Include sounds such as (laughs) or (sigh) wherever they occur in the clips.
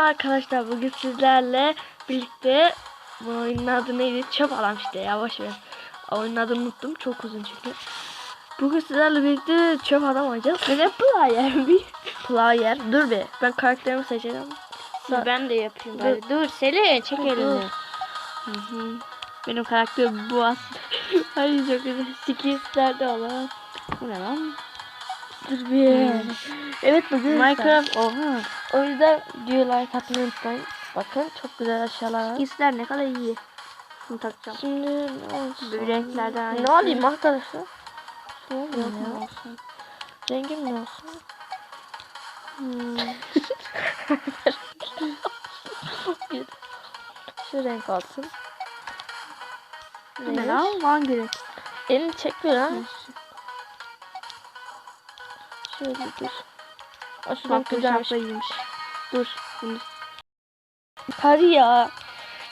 arkadaşlar bugün sizlerle birlikte bu oyunun adı neydi? Çöp adam işte ya boş ver. Oyunun adını unuttum çok uzun çünkü. Bugün sizlerle birlikte çöp adam oynayacağız. Ve ne player (laughs) bir player. Dur be ben karakterimi seçeceğim. Sa- Ben de yapayım Dur. bari. Dur Selin çek elini. Benim karakterim bu (laughs) aslında. Ay çok güzel. Skills'ler de olan. Bu ne lan? Dur bir. Evet bugün Minecraft. Oha. O yüzden video like atmayı unutmayın. Bakın çok güzel aşağılar var. İsler ne kadar iyi. Şunu takacağım. Şimdi ne olsun? Böyle renklerden Ne alayım arkadaşlar? Ne mu ya? olsun? Rengim ne olsun? Hmm. Şu renk olsun. Ne lan? Hangi renk? Elini çek bir ha. Şöyle dur. Bak bu güzelmiş. Dur. Bunu. Hadi ya.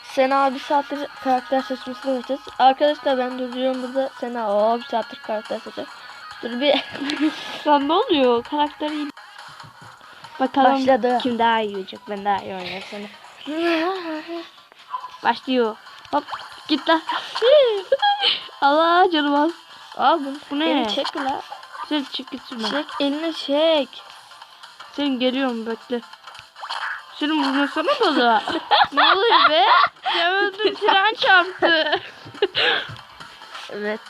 Sena bir saattir karakter seçmesini yapacağız. Arkadaşlar ben durduruyorum burada. Sena o bir saattir karakter seçiyor. Dur bir (laughs) Lan ne oluyor? Karakter iyi. Bakalım başladı. kim daha iyi olacak? Ben daha iyi oynarım seni. (laughs) Başlıyor. Hop git lan. (laughs) Allah canım az. Al bunu. Bu ne? Elini çek la. Sen çık git şuradan. Çek elini çek. Senin geliyorum bekle. Senin vurmasana da da. ne oluyor be? Ya öldüm tren çarptı. Evet.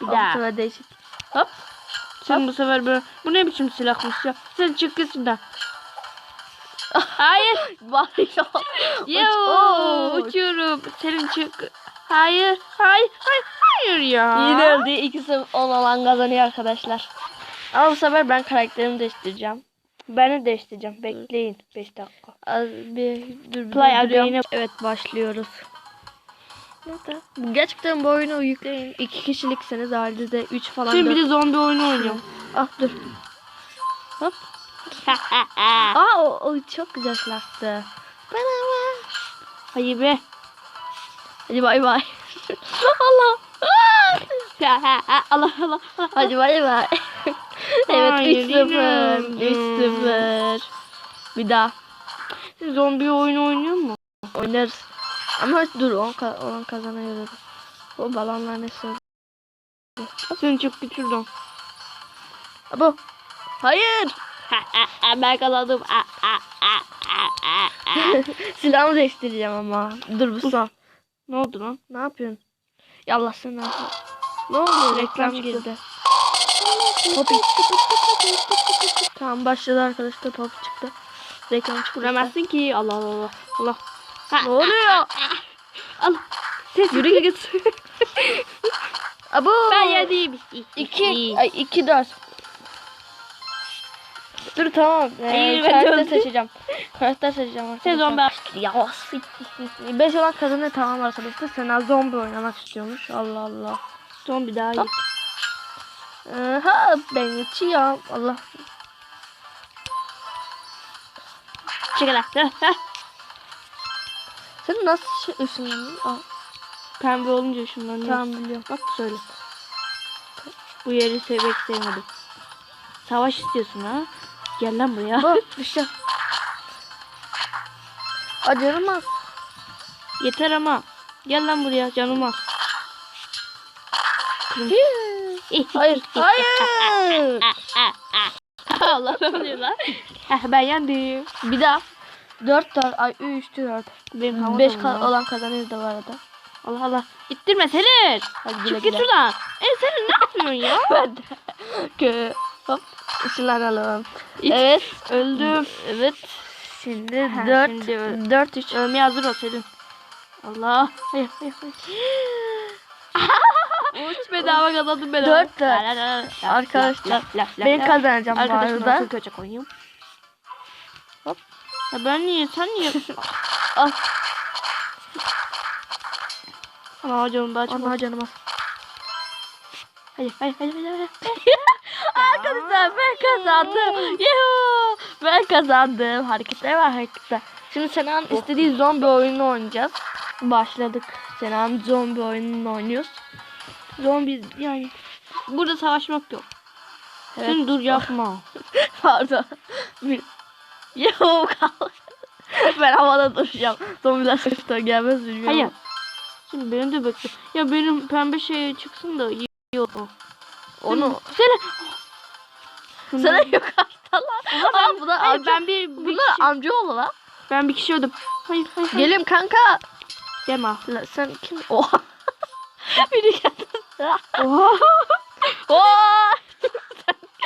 Bir daha. Sefer değişik. Hop. Sen bu sefer böyle bu ne biçim silahmış ya? Sen çık git şuradan. Hayır. (laughs) Var ya. Yo, uçuyorum. Senin çık. Hayır. Hayır. Hayır. Hayır ya. Yine öldü. İkisi 10 olan kazanıyor arkadaşlar. Ama bu sefer ben karakterimi değiştireceğim. Ben de değiştireceğim. Bekleyin 5 dakika. Az bir dur Play again'e- Evet başlıyoruz. Nerede? Gerçekten bu oyunu yükleyin. İki kişilikseniz halde de 3 falan. Şimdi bir de zombi oyunu oynuyorum. Ah dur. Hop. (laughs) Aa o, o çok güzel silahtı. Hayır be. Hadi bay bay. (laughs) Allah. Allah Allah. Hadi bay bay. (laughs) evet Hayır, 3-0. yine. 3-0. Bir daha Siz zombi oyunu oynuyor mu? oynarız. Ama dur on, on kazanıyoruz. O balonlar ne söylüyor? Sen çık git şuradan. Bu. Hayır. (laughs) ben kazandım. Silahımı değiştireceğim ama. Dur bu son. Ne oldu lan? Ne yapıyorsun? Ya Allah sen ne oluyor? Reklam girdi. Poppy. Tamam başladı arkadaşlar Poppy çıktı. Reklam çıktı. Vuramazsın ki. Allah Allah Allah. Allah. Ne oluyor? Al. Ses yürü git. (laughs) Abo. ben yedim. 2 ay 2 4. Dur tamam. Ee, Hayır, ben karakter döndüm. seçeceğim. Karakter seçeceğim arkadaşlar. Sen zombi Ya 5 olan kazanıyor tamam arkadaşlar. Sena zombi oynamak istiyormuş. Allah Allah. Zombi daha iyi. Aha ben geçiyorum. Allah. Heh, heh. Sen nasıl şey ışınlandın? Pembe olunca şundan tamam biliyorum. Bak söyle. Bu yeri sevmek sevmedim. Savaş istiyorsun ha? Gel lan buraya. Bak düşeceğim. Az. Yeter ama. Gel lan buraya canım az. (laughs) Hayır. Hayır. (laughs) Allah oluyor lan? Heh, ben yendim. Bir daha. 4 4 ay 3 4. Benim hava 5 doldu lan. olan kazanıyor da var arada. Allah Allah. İttirme Selin. Hadi Çık git şuradan. E Selin ne yapıyorsun ya? (laughs) Ben de. Hop. Işınlanalım. İt. Evet. Öldüm. Evet. Şimdi Ha, 4 şimdi öl- 4 3. Ölmeye hazır ol Selin. Allah. Hayır hayır hayır. (laughs) Uç bedava kazandım la, la, la, Arkadaşlar, la, la, la, Ben kazanacağım bu arada. nasıl köçek oynayayım? Hop. Ya ben niye sen niye? (laughs) Al. Ama canım daha çok. Ama canım az. Hayır hayır hayır hayır. hayır. Arkadaşlar (laughs) ben kazandım. Yuhuu. Ben kazandım. Hareketler var hareketler. Şimdi Sena'nın istediği zombi oyununu oynayacağız. Başladık. Sena'nın zombi oyununu oynuyoruz. Zombi yani. Burada savaşmak yok. Evet. Sen dur yapma. (laughs) Pardon. Yok kalk. ben havada duracağım. Zombiler sesler gelmez bilmiyorum. Hayır. Şimdi beni de bekle. Ya benim pembe şey çıksın da olur. Onu Seni. sana yok hasta lan. Aa, bu da Hayır, amca. ben bir, bir Bunlar kişi, amcaoğlu lan. ben bir kişi öldüm. Hayır hayır. hayır. Gelim kanka. Deme. La, sen kim? Oha. (laughs) Biri geldi. Oha. (laughs) Oha.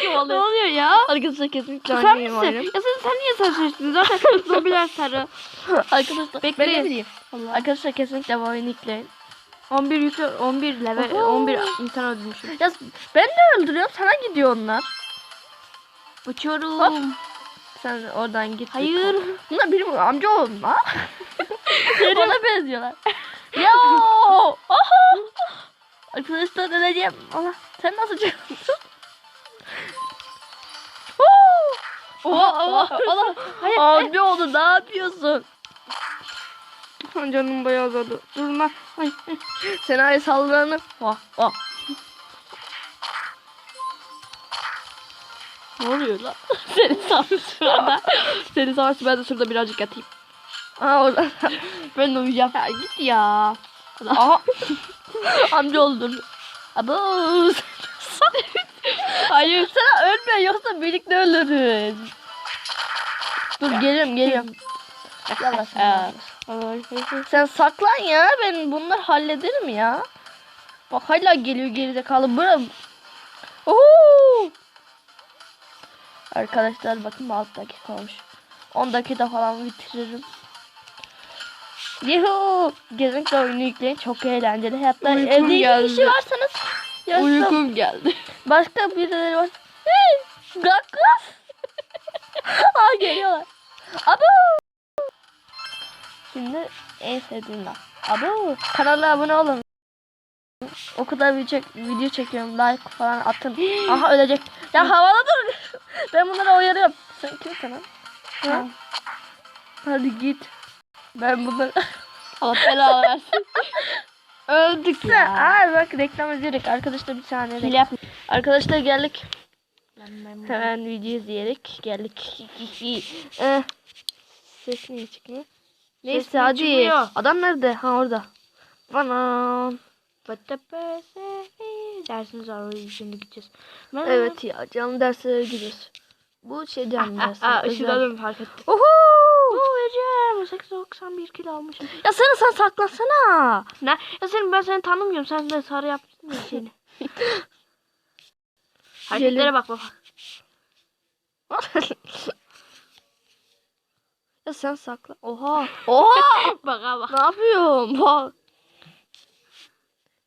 kim ne oluyorsun? oluyor ya? Arkadaşlar kesinlikle Sen misin? Ya sen, sen niye sarı seçtin? Zaten (laughs) zombiler sarı. Arkadaşlar ben Bekleyin. ne bileyim. Arkadaşlar kesinlikle bu oyunu yükleyin. 11 yükle 11 level Oho. 11 insan öldürmüşüm. Ya ben de öldürüyorum sana gidiyor onlar. Uçuyorum. Hop. Sen oradan git. Hayır. Bunlar benim amca oğlum. Bana benziyorlar. Ya. Aha. Arkadaşlar öleceğim. Allah sen nasıl çıktın? Oha, oha, oha. Hayır, Amca oğlu ne yapıyorsun? Canım bayağı uzadı. Dur lan. Ay, ay. Sena'ya saldıranı. Vah vah. Ne oluyor lan? (laughs) Seni sarmış şurada. Seni sarmış ben de şurada birazcık yatayım. Aa orada. (laughs) ben de uyuyacağım. Ya git ya. Aha. (laughs) amca oldun. Abo. Hayır. Sana ölme yoksa birlikte ölürüz. Dur geliyorum geliyorum. Yallah sen. Sen saklan ya ben bunlar hallederim ya. Bak hala geliyor gerizekalı bırak. Oo! Arkadaşlar bakın 6 dakika olmuş. 10 dakika falan bitiririm. Yuhu! Kesinlikle oyunu yükleyin. Çok eğlenceli. Hatta Uykum evde geldi. kişi varsanız yazsam. Uykum geldi. Başka birileri var. Hey! Gakkos! (laughs) Aa geliyorlar. Abo! Şimdi en sevdiğim laf. Abo! Kanala abone olun. O kadar video, çek, video çekiyorum. Like falan atın. (gasps) Aha ölecek. Ya havada dur. (laughs) Ben bunları uyarıyorum. Sen kimsin lan? Ha? Hadi git. Ben bunları... (laughs) Allah belanı versin. (laughs) Öldük ya. aa bak reklam izledik. Arkadaşlar bir saniye. Hile. Arkadaşlar geldik. Hemen. Video izleyerek geldik. ses niye çıkmıyor? Neyse hadi. çıkmıyor? Adam nerede? Ha orada. Bana. Dersimiz var şimdi gideceğiz. Evet ya canlı derslere gidiyoruz. Bu şey (laughs) canlı dersler. Aa fark ettim. Oho! Oo Ecem 891 kilo almışım. Ya sen sen saklasana. Ne? Ya senin ben seni tanımıyorum. Sen de sarı yaptın ya şeyini. (laughs) Hareketlere bak bak. Ya sen sakla. Oha. Oha! (laughs) Bak ha bak. ne yapıyorum? Bak.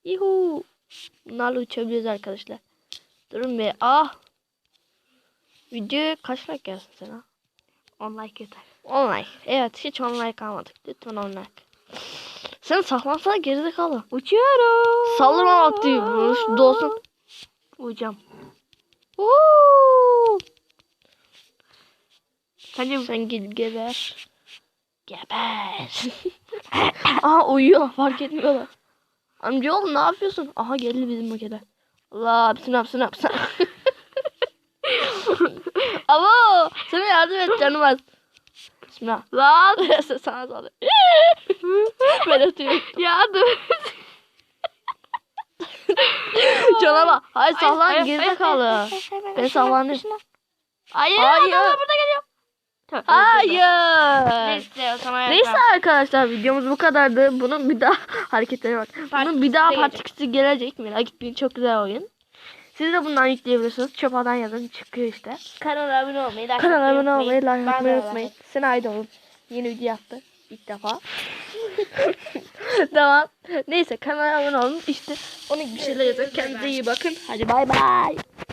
Yuhu. Bunlarla uçabiliyoruz arkadaşlar. Durun be. Ah. Video kaç like gelsin sana? 10 like yeter. 10 like. Evet hiç 10 like almadık. Lütfen 10 like. Sen saklansana gerizekalı. Uçuyorum. Saldırma vakti. Doğsun. Uçacağım. Woo! Sence Sen gel geber. Geber. (laughs) Aha uyuyor fark etmiyorlar. Amcaoğlu ne yapıyorsun? Aha geldi bizim makineler. Allah snap snap snap. (laughs) Abo sana yardım et canım az. Bismillah. Lan. (laughs) sana sağlık. ben atıyorum. Yardım. Cana bak. Hayır sağlan hayır, hayır, Ben sallanayım. Hayır. Hayır. Burada dilerim. Hayır. Neyse Neyse arkadaşlar videomuz bu kadardı. Bunun bir daha (laughs) hareketlere bak. Bunun bir daha gelecek. partikisi gelecek. Merak etmeyin çok güzel oyun. Siz de bundan yükleyebilirsiniz. Çöp adam yazın çıkıyor işte. Kanala abone olmayı, like Kanala abone olmayı, like atmayı unutmayın. Sen ayda olun. Yeni video yaptı. İlk defa. (laughs) tamam. Neyse kanala abone olun. İşte onun bir şeyler yazın. Kendinize iyi bakın. Hadi bay bay.